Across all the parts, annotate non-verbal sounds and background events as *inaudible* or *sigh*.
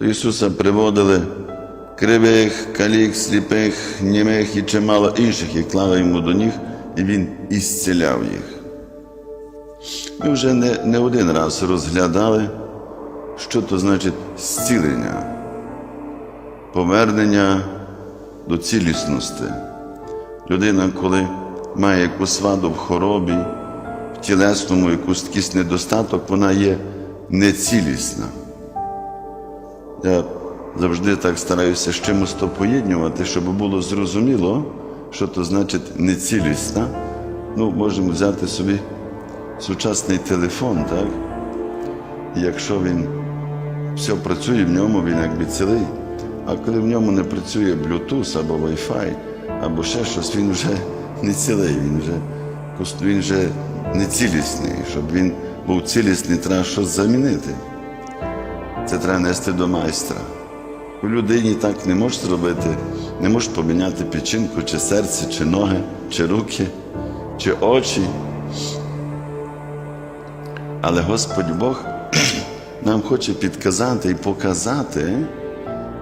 До Ісуса приводили кривих, калік, сліпих, німих і чимало інших, і клали йому до ніг, і Він ісціляв їх. Ми вже не, не один раз розглядали, що то значить зцілення, повернення до цілісності. Людина, коли має якусь ваду в хоробі, в тілесному якийсь якийсь недостаток, вона є нецілісна. Я завжди так стараюся з чимось то поєднувати, щоб було зрозуміло, що то значить нецілісна. Ну, можемо взяти собі сучасний телефон, так? І якщо він все працює в ньому, він якби цілий. А коли в ньому не працює Bluetooth або Wi-Fi, або ще щось, він вже не цілий, він вже, він вже не цілісний. Щоб він був цілісний, треба щось замінити. Це треба нести до майстра. У людині так не можеш зробити, не можеш поміняти печінку, чи серце, чи ноги, чи руки, чи очі. Але Господь Бог *clears throat* нам хоче підказати і показати,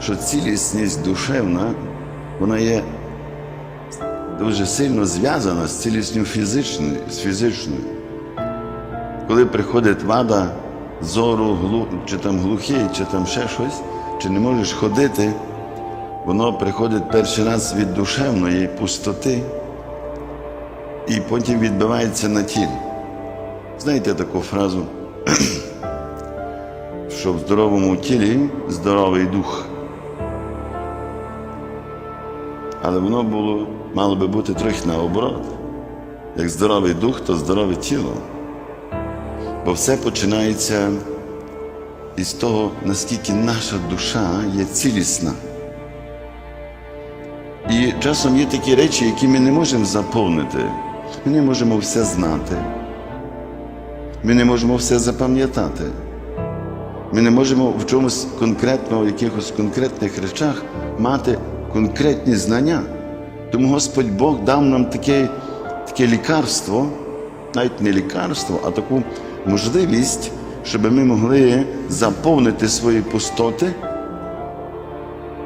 що цілісність душевна, вона є дуже сильно зв'язана з цілісністю фізичною, з фізичною. Коли приходить вада зору, глу, чи там глухий, чи там ще щось, чи не можеш ходити, воно приходить перший раз від душевної пустоти і потім відбивається на тілі. Знаєте таку фразу, *clears throat* що в здоровому тілі здоровий дух. Але воно було, мало би бути трохи наоборот. Як здоровий дух, то здорове тіло. Бо все починається із того, наскільки наша душа є цілісна. І часом є такі речі, які ми не можемо заповнити. Ми не можемо все знати. Ми не можемо все запам'ятати. Ми не можемо в чомусь конкретно, в якихось конкретних речах мати конкретні знання. Тому Господь Бог дав нам таке, таке лікарство, навіть не лікарство, а таку можливість, щоб ми могли заповнити свої пустоти,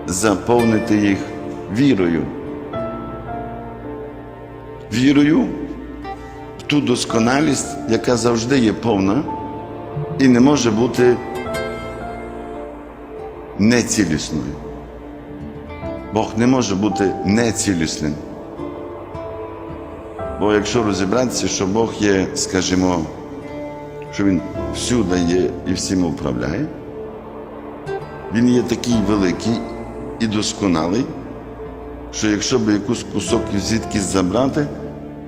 заповнити їх вірою. Вірою в ту досконалість, яка завжди є повна і не може бути нецілісною. Бог не може бути нецілісним. Бо якщо розібратися, що Бог є, скажімо, що Він всюди є і всім управляє, Він є такий великий і досконалий, що якщо б якийсь кусок звідки забрати,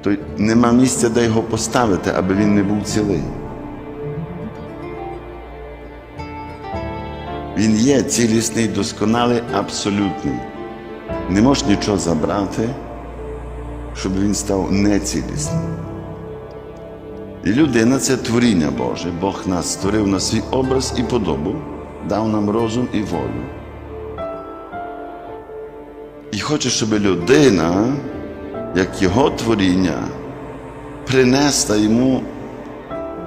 то нема місця, де його поставити, аби він не був цілий. Він є цілісний, досконалий, абсолютний. Не можеш нічого забрати, щоб він став нецілісним. Людина це творіння Боже. Бог нас створив на свій образ і подобу, дав нам розум і волю. І хоче, щоб людина, як його творіння, принесла йому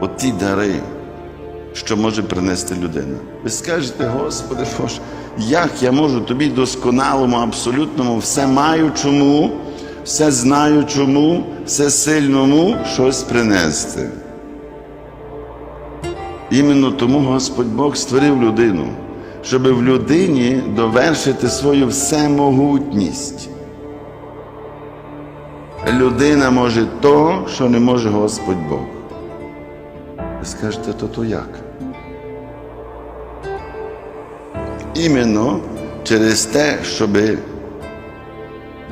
оті дари, що може принести людина. Ви скажете, Господи, Боже, як я можу тобі досконалому, абсолютному, все маючому, все знаючому, все сильному щось принести. Іменно тому Господь Бог створив людину, щоб в людині довершити свою всемогутність. Людина може то, що не може Господь Бог. Ви скажете, то то як? Іменно через те, щоб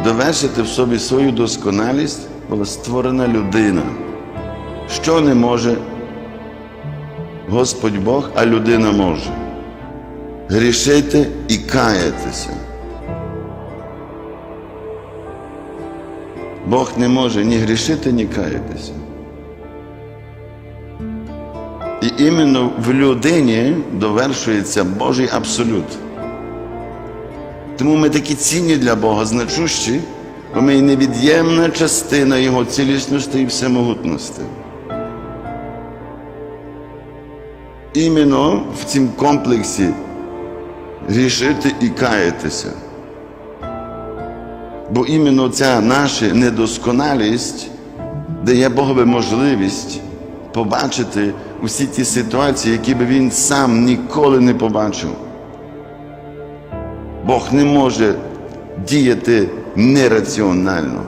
довершити в собі свою досконалість, була створена людина. Що не може Господь Бог, а людина може? Грішити і каятися. Бог не може ні грішити, ні каятися. І іменно в людині довершується Божий абсолют. Тому ми такі цінні для Бога, значущі, бо ми невід'ємна частина Його цілісності і всемогутності. Іменно в цім комплексі грішити і каятися. Бо іменно ця наша недосконалість дає Богові можливість побачити усі ті ситуації, які би він сам ніколи не побачив. Бог не може діяти нераціонально.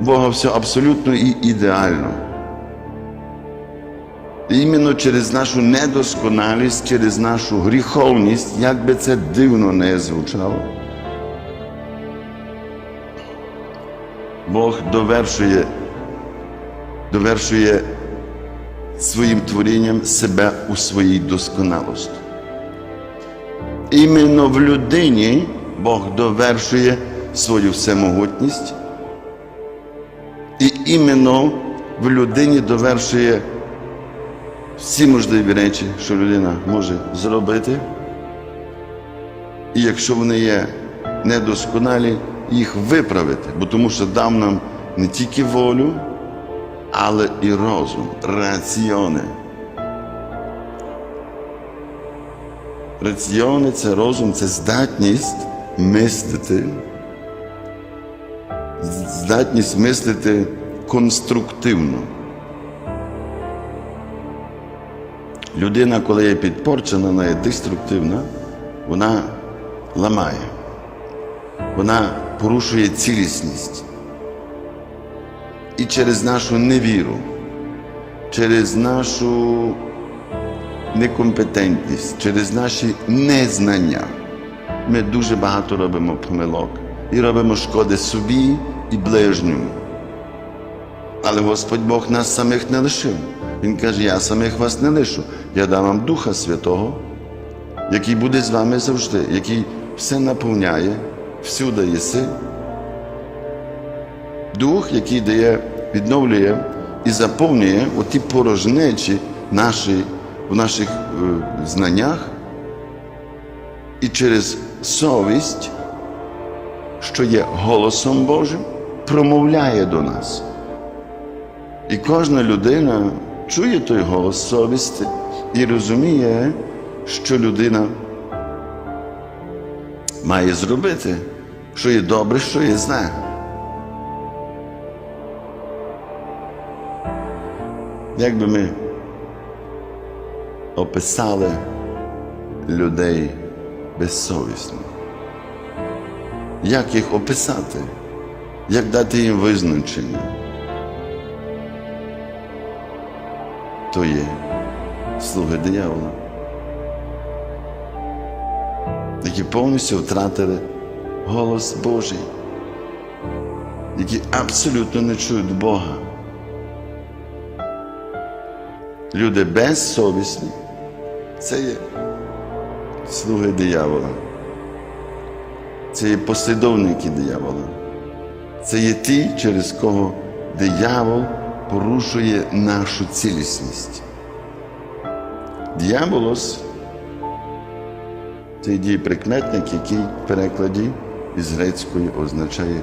Бога все абсолютно і ідеально. Іменно через нашу недосконалість, через нашу гріховність, як би це дивно не звучало, Бог довершує, довершує своїм творінням себе у своїй досконалості. Іменно в людині Бог довершує свою всемогутність, і іменно в людині довершує всі можливі речі, що людина може зробити. І якщо вони є недосконалі, їх виправити, бо тому що дав нам не тільки волю, але і розум, раціони. Раціони це розум, це здатність мислити, здатність мислити конструктивно. Людина, коли є підпорчена, вона є деструктивна, вона ламає, вона порушує цілісність. І через нашу невіру, через нашу некомпетентність, через наші незнання ми дуже багато робимо помилок і робимо шкоди собі і ближньому. Але Господь Бог нас самих не лишив. Він каже, я самих вас не лишу. Я дам вам Духа Святого, який буде з вами завжди, який все наповняє, всюди єси. Дух, який дає, відновлює і заповнює оті порожнечі наші, в наших е, знаннях і через совість, що є голосом Божим, промовляє до нас. І кожна людина чує той голос совісті і розуміє, що людина має зробити, що є добре, що є зле. Як би ми описали людей безсовісно? Як їх описати? Як дати їм визначення? То є слуги диявола, які повністю втратили голос Божий, які абсолютно не чують Бога. Люди безсовісні це є слуги диявола. Це є послідовники диявола. Це є ті, через кого диявол порушує нашу цілісність. Діаболос це дієприкметник, який в перекладі із грецької означає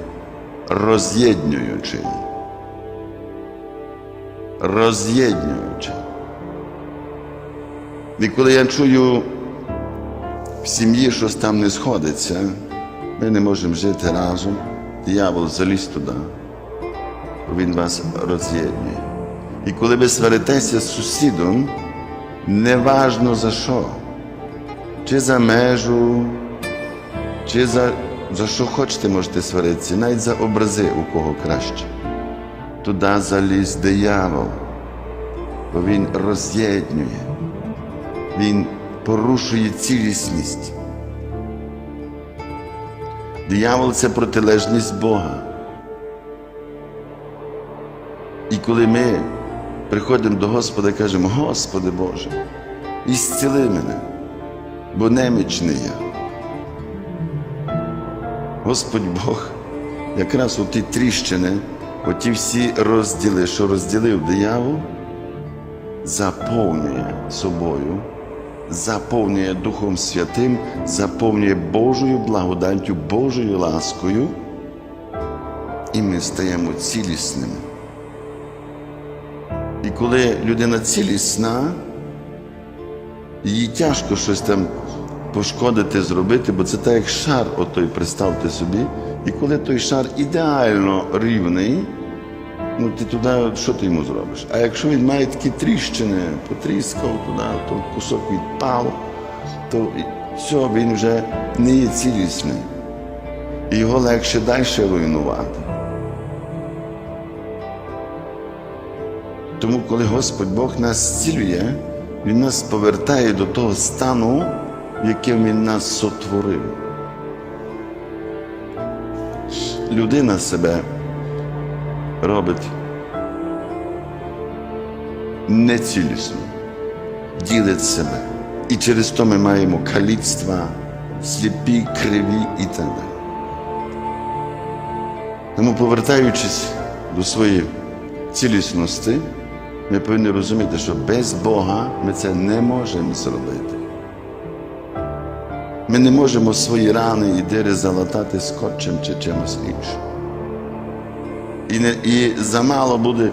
роз'єднуючий. Роз'єднуючий. І коли я чую в сім'ї щось там не сходиться, ми не можемо жити разом, диявол заліз туди, бо він вас роз'єднує. І коли ви сваритеся з сусідом, неважно за що, чи за межу, чи за, за що хочете, можете сваритися, навіть за образи у кого краще. Туди заліз диявол, бо він роз'єднує, він порушує цілісність. Диявол це протилежність Бога. І коли ми приходимо до Господа і кажемо, Господи Боже, ісціли мене, бо немічний я. Господь Бог якраз у ті тріщини, оті всі розділи, що розділив диявол, заповнює собою, заповнює Духом Святим, заповнює Божою благодаттю, Божою ласкою, і ми стаємо цілісними. І коли людина цілісна, Їй тяжко щось там пошкодити, зробити, бо це так як шар, отой представте собі. І коли той шар ідеально рівний, ну ти туди, що ти йому зробиш? А якщо він має такі тріщини, потріскав туди, то кусок відпав, то все, він вже не є цілісний. І його легше далі руйнувати. Тому, коли Господь Бог нас зцілює, Він нас повертає до того стану, яким Він нас сотворив. Людина себе робить нецілісно, ділить себе. І через то ми маємо каліцтва, сліпі, криві і так далі. Тому, повертаючись до своєї цілісності, ми повинні розуміти, що без Бога ми це не можемо зробити. Ми не можемо свої рани і дири залатати скотчем чи чимось іншим. І, не, і замало буде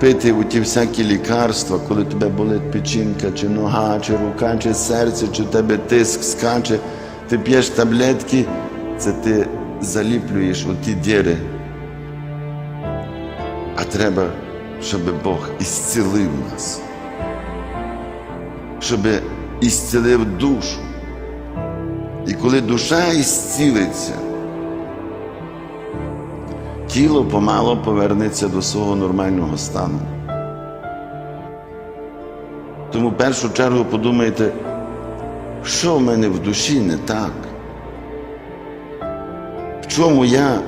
пити у ті всякі лікарства, коли тебе болить печінка, чи нога, чи рука, чи серце, чи тебе тиск скаче, ти п'єш таблетки, це ти заліплюєш у ті діри. А треба, щоб Бог ісцілив нас, щоб ісцілив душу. І коли душа ісцілиться, тіло помало повернеться до свого нормального стану. Тому в першу чергу подумайте, що в мене в душі не так? В чому я,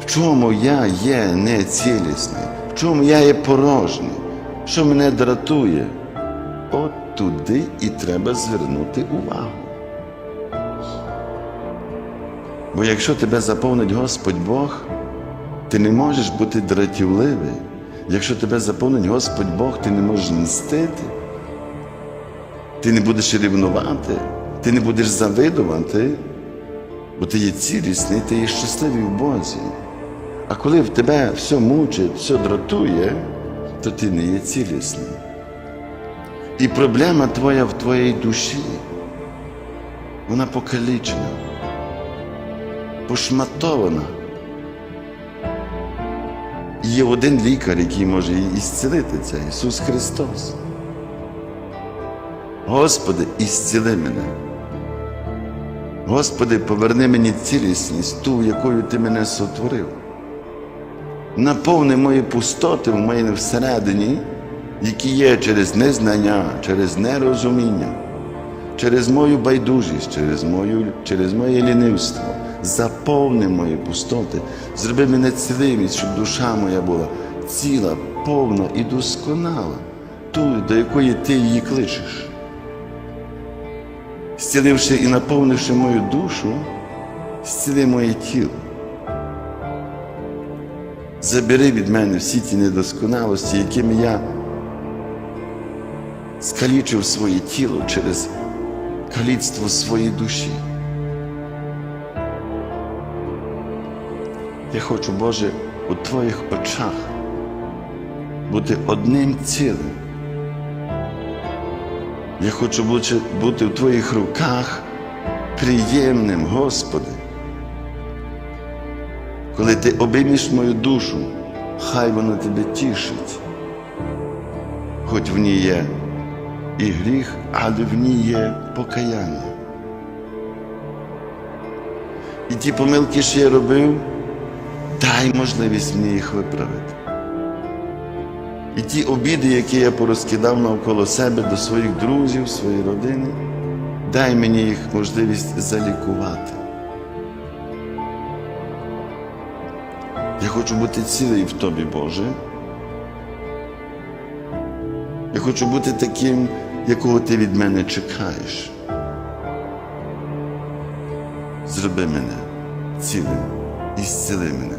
в чому я є нецілісний, в чому я є порожній, що мене дратує? От туди і треба звернути увагу. Бо якщо тебе заповнить Господь Бог, ти не можеш бути дратівливий. Якщо тебе заповнить Господь Бог, ти не можеш мстити, ти не будеш рівнувати, ти не будеш завидувати, бо ти є цілісний, ти є щасливий в Бозі. А коли в тебе все мучить, все дратує, то ти не є цілісний. І проблема твоя в твоїй душі, вона покалічена пошматована. Є один лікар, який може її ісцілити це Ісус Христос. Господи, ісціли мене. Господи, поверни мені цілісність, ту, якою Ти мене сотворив. Наповни мої пустоти в мене всередині, які є через незнання, через нерозуміння, через мою байдужість, через, мою, через моє лінивство заповни мої пустоти, зроби мене цілим, щоб душа моя була ціла, повна і досконала, ту, до якої ти її кличеш. Зціливши і наповнивши мою душу, зціли моє тіло. Забери від мене всі ті недосконалості, якими я скалічив своє тіло через каліцтво своєї душі. Я хочу, Боже, у Твоїх очах бути одним цілим. Я хочу бути, в Твоїх руках приємним, Господи. Коли Ти обіймеш мою душу, хай вона тебе тішить. Хоч в ній є і гріх, але в ній є покаяння. І ті помилки, що я робив, дай можливість мені їх виправити. І ті обіди, які я порозкидав навколо себе до своїх друзів, своєї родини, дай мені їх можливість залікувати. Я хочу бути цілий в Тобі, Боже. Я хочу бути таким, якого ти від мене чекаєш. Зроби мене цілим і зціли мене,